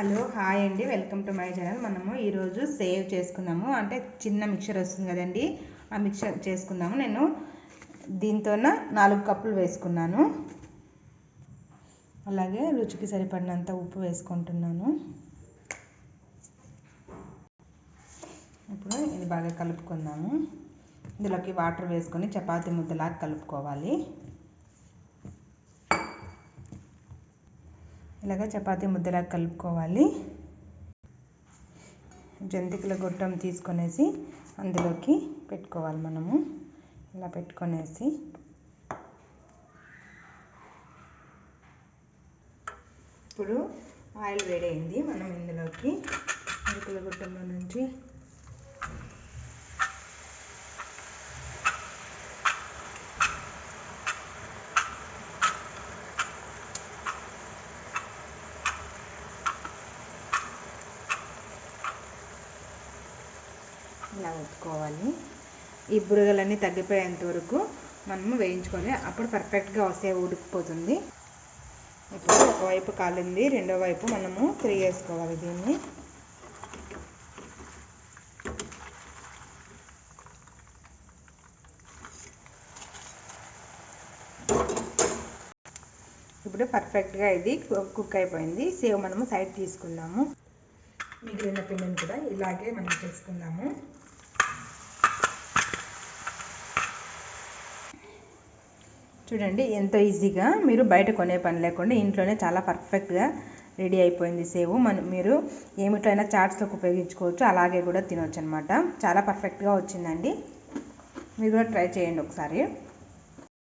Hello hi అండి. Welcome to my channel. మనము ఈరోజు సేవ్ చేసుకుందాము. అంటే చిన్న మిక్చర్ వస్తుంది కదండి ఆ మిక్చర్ చేసుకుందాము. నేను దీంతో నాలుగు కప్పులు వేసుకున్నాను. అలాగే రుచికి సరిపడినంత ఉప్పు వేసుకుంటున్నాను. ఇప్పుడు ఇది బాగా కలుపుకుందాము. ఇందులోకి వాటర్ వేసుకొని చపాతీ ముద్దలాగా కలుపుకోవాలి. ఇలాగ చపాతీ ముద్దలాగా కలుపుకోవాలి. జంతికల గొట్టం తీసుకొనేసి అందులోకి పెట్టుకోవాలి మనము. ఇలా పెట్టుకొనేసి ఇప్పుడు ఆయిల్ వేడైంది. మనం ఇందులోకి జంతికల గొట్టంలో నుంచి ఇలా ఒత్తుకోవాలి. ఈ బుడగలన్నీ తగ్గిపోయేంత వరకు మనము వేయించుకొని అప్పుడు పర్ఫెక్ట్గా వస్తే ఉడికిపోతుంది. ఇప్పుడు ఒకవైపు కాలింది రెండో వైపు మనము తిరిగేసుకోవాలి దీన్ని. ఇప్పుడు పర్ఫెక్ట్గా ఇది కుక్ అయిపోయింది. సేవ్ మనము సైడ్ తీసుకున్నాము. మిగిలిన పిండిని కూడా ఇలాగే మనం చేసుకుందాము. చూడండి ఎంతో ఈజీగా మీరు బయట కొనే పని లేకుండా ఇంట్లోనే చాలా పర్ఫెక్ట్గా రెడీ అయిపోయింది సేవ్. మన మీరు ఏమిటైనా చాట్స్లోకి ఉపయోగించుకోవచ్చు అలాగే కూడా తినవచ్చు అనమాట చాలా పర్ఫెక్ట్గా వచ్చిందండి. మీరు కూడా ట్రై చేయండి ఒకసారి.